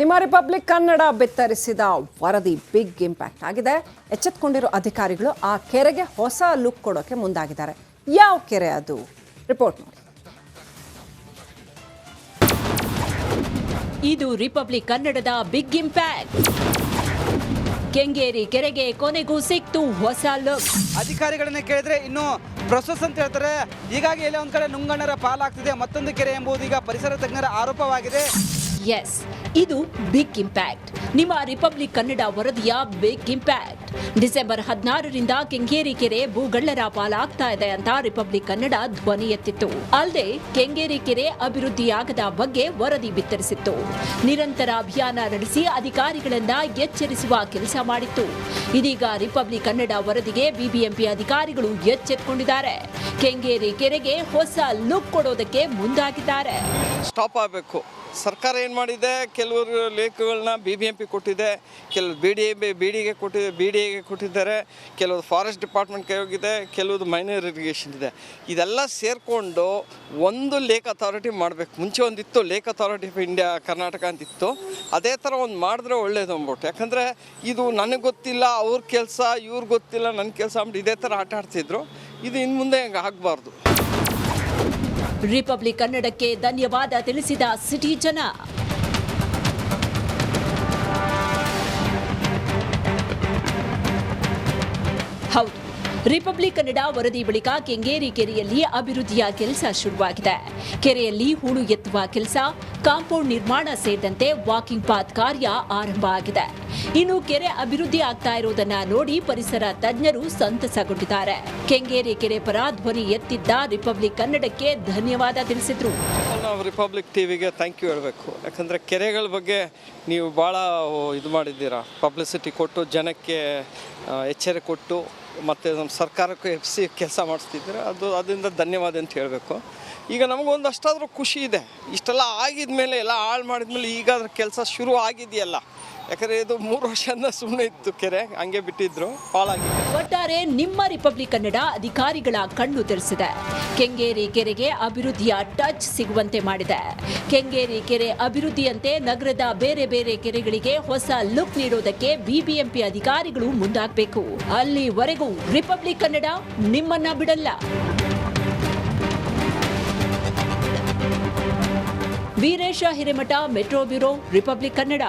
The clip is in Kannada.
ನಿಮ್ಮ ರಿಪಬ್ಲಿಕ್ ಕನ್ನಡ ಬಿತ್ತರಿಸಿದ ವರದಿ ಬಿಗ್ ಇಂಪ್ಯಾಕ್ಟ್ ಆಗಿದೆ. ಎಚ್ಚೆತ್ಕೊಂಡಿರೋ ಅಧಿಕಾರಿಗಳು ಆ ಕೆರೆಗೆ ಹೊಸ ಲುಕ್ ಕೊಡೋಕೆ ಮುಂದಾಗಿದ್ದಾರೆ. ಯಾವ ಕೆರೆ ಅದು? ರಿಪೋರ್ಟ್ ನೋಡಿ. ಇದು ರಿಪಬ್ಲಿಕ್ ಕನ್ನಡದ ಬಿಗ್ ಇಂಪ್ಯಾಕ್ಟ್ ಕೆಂಗೇರಿ ಕೆರೆಗೆ ಕೊನೆಗೂ ಸಿಕ್ತು ಹೊಸ ಲುಕ್ ಅಧಿಕಾರಿಗಳನ್ನ ಕೇಳಿದ್ರೆ ಇನ್ನು ಪ್ರೊಸೆಸ್ ಅಂತ ಹೇಳ್ತಾರೆ. ಹೀಗಾಗಿ ಎಲ್ಲ ಒಂದ್ ಕಡೆ ನುಂಗಣ್ಣರ ಪಾಲಾಗ್ತಿದೆ. ಮತ್ತೊಂದು ಕೆರೆ ಎಂಬುದು ಈಗ ಪರಿಸರ ತಜ್ಞರ ಆರೋಪವಾಗಿದೆ. ಎಸ್ ಇದು ಬಿಗ್ ಇಂಪ್ಯಾಕ್ಟ್ ನಿಮ್ಮ ರಿಪಬ್ಲಿಕ್ ಕನ್ನಡ ವರದಿಯ ಬಿಗ್ ಇಂಪ್ಯಾಕ್ಟ್ ಡಿಸೆಂಬರ್ ಹದಿನಾರರಿಂದ ಕೆಂಗೇರಿ ಕೆರೆ ಭೂಗಳ್ಳರ ಪಾಲಾಗ್ತಾ ಇದೆ ಅಂತ ರಿಪಬ್ಲಿಕ್ ಕನ್ನಡ ಧ್ವನಿ ಎತ್ತಿತ್ತು. ಅಲ್ಲದೆ ಕೆಂಗೇರಿ ಕೆರೆ ಅಭಿವೃದ್ಧಿಯಾಗದ ಬಗ್ಗೆ ವರದಿ ಬಿತ್ತರಿಸಿತ್ತು. ನಿರಂತರ ಅಭಿಯಾನ ನಡೆಸಿ ಅಧಿಕಾರಿಗಳನ್ನ ಎಚ್ಚರಿಸುವ ಕೆಲಸ ಮಾಡಿತ್ತು. ಇದೀಗ ರಿಪಬ್ಲಿಕ್ ಕನ್ನಡ ವರದಿಗೆ ಬಿಬಿಎಂಪಿ ಅಧಿಕಾರಿಗಳು ಎಚ್ಚೆತ್ತುಕೊಂಡಿದ್ದಾರೆ ಕೆಂಗೇರಿ ಕೆರೆಗೆ ಹೊಸ ಲುಕ್ ಕೊಡೋದಕ್ಕೆ ಮುಂದಾಗಿದ್ದಾರೆ. ಸ್ಟಾಪ್ ಆಗಬೇಕು. ಸರ್ಕಾರ ಏನು ಮಾಡಿದೆ? ಕೆಲವರು ಲೇಖಗಳನ್ನ ಬಿ ಬಿ ಎಂ ಪಿ ಕೊಟ್ಟಿದೆ ಕೆಲವು ಬಿ ಡಿ ಎ ಬಿ ಡಿಗೆ ಕೊಟ್ಟಿದೆ ಬಿ ಡಿ ಎಗೆ ಕೊಟ್ಟಿದ್ದಾರೆ, ಕೆಲವರು ಫಾರೆಸ್ಟ್ ಡಿಪಾರ್ಟ್ಮೆಂಟ್ ಕೈ ಹೋಗಿದೆ, ಕೆಲವರು ಮೈನರ್ ಇರಿಗೇಷನ್ ಇದೆ. ಇದೆಲ್ಲ ಸೇರಿಕೊಂಡು ಒಂದು ಲೇಕ್ ಅಥಾರಿಟಿ ಮಾಡಬೇಕು. ಮುಂಚೆ ಒಂದಿತ್ತು lake authority of India Karnataka ಅಂತಿತ್ತು. ಅದೇ ಥರ ಒಂದು ಮಾಡಿದ್ರೆ ಒಳ್ಳೇದು ಅಂದ್ಬಿಟ್ಟು. ಯಾಕಂದರೆ ಇದು ನನಗೆ ಗೊತ್ತಿಲ್ಲ, ಅವ್ರ ಕೆಲಸ ಇವ್ರಿಗೆ ಗೊತ್ತಿಲ್ಲ ನನ್ನ ಕೆಲಸ ಅಂದ್ಬಿಟ್ಟು ಇದೇ ಥರ ಆಟ ಆಡ್ತಿದ್ರು. ಇದು ಇನ್ನು ಮುಂದೆ ಹಂಗೆ ಆಗಬಾರ್ದು. ರಿಪಬ್ಲಿಕ್ ಕನ್ನಡಕ್ಕೆ ಧನ್ಯವಾದ ತಿಳಿಸಿದ ಸಿಟಿ ಜನ ಹೌದು. ರಿಪಬ್ಲಿಕ್ ಕನ್ನಡ ವರದಿ ಬಳಿಕ ಕೆಂಗೇರಿ ಕೆರೆಯಲ್ಲಿ ಅಭಿವೃದ್ಧಿಯ ಕೆಲಸ ಶುರುವಾಗಿದೆ. ಕೆರೆಯಲ್ಲಿ ಹೂಳು ಎತ್ತುವ ಕೆಲಸ, ಕಾಂಪೌಂಡ್ ನಿರ್ಮಾಣ ಸೇರಿದಂತೆ ವಾಕಿಂಗ್ ಪಾತ್ ಕಾರ್ಯ ಆರಂಭ ಆಗಿದೆ. ಇನ್ನು ಕೆರೆ ಅಭಿವೃದ್ಧಿ ಆಗ್ತಾ ಇರುವುದನ್ನ ನೋಡಿ ಪರಿಸರ ತಜ್ಞರು ಸಂತಸಗೊಂಡಿದ್ದಾರೆ. ಕೆಂಗೇರಿ ಕೆರೆ ಪರ ಧ್ವನಿ ಎತ್ತಿದ್ದ ರಿಪಬ್ಲಿಕ್ ಕನ್ನಡಕ್ಕೆ ಧನ್ಯವಾದ ತಿಳಿಸಿದ್ರು. ನಾವು ರಿಪಬ್ಲಿಕ್ ಟಿವಿಗೆ ಥ್ಯಾಂಕ್ ಯು ಹೇಳಬೇಕು. ಯಾಕಂದರೆ ಕೆರೆಗಳ ಬಗ್ಗೆ ನೀವು ಭಾಳ ಇದು ಮಾಡಿದ್ದೀರಾ. ಪಬ್ಲಿಸಿಟಿ ಕೊಟ್ಟು ಜನಕ್ಕೆ ಎಚ್ಚರಿಕೆ ಎಚ್ಚರ ಕೊಟ್ಟು ಮತ್ತು ನಮ್ಮ ಸರ್ಕಾರಕ್ಕೂ ಎಫ್ಸಿ ಕೆಲಸ ಮಾಡಿಸ್ತಿದ್ದೀರ, ಅದು ಅದರಿಂದ ಧನ್ಯವಾದ ಅಂತ ಹೇಳಬೇಕು. ಈಗ ನಮಗೊಂದು ಅಷ್ಟಾದರೂ ಖುಷಿ ಇದೆ. ಇಷ್ಟೆಲ್ಲ ಆಗಿದ ಮೇಲೆ ಎಲ್ಲ ಹಾಳು ಮಾಡಿದ್ಮೇಲೆ ಈಗ ಅದ್ರ ಕೆಲಸ ಶುರು ಆಗಿದೆಯಲ್ಲ. ಯಾಕಂದರೆ ಇದು ಮೂರು ವರ್ಷದಿಂದ ಸುಮ್ಮನೆ ಇತ್ತು ಕೆರೆ, ಹಂಗೆ ಬಿಟ್ಟಿದ್ರು ಒಟ್ಟಾರೆ ನಿಮ್ಮ ರಿಪಬ್ಲಿಕ್ ಕನ್ನಡ ಅಧಿಕಾರಿಗಳ ಕಣ್ಣು ತೆರೆಸಿದೆ. ಕೆಂಗೇರಿ ಕೆರೆಗೆ ಅಭಿವೃದ್ಧಿಯ ಟಚ್ ಸಿಗುವಂತೆ ಮಾಡಿದೆ. ಕೆಂಗೇರಿ ಕೆರೆ ಅಭಿವೃದ್ಧಿಯಂತೆ ನಗರದ ಬೇರೆ ಬೇರೆ ಕೆರೆಗಳಿಗೆ ಹೊಸ ಲುಕ್ ನೀಡೋದಕ್ಕೆ ಬಿಬಿಎಂಪಿ ಅಧಿಕಾರಿಗಳು ಮುಂದಾಗಬೇಕು. ಅಲ್ಲಿವರೆಗೂ ರಿಪಬ್ಲಿಕ್ ಕನ್ನಡ ನಿಮ್ಮನ್ನ ಬಿಡಲ್ಲ. Veeresh Hiremath metro bureau republic Kannada.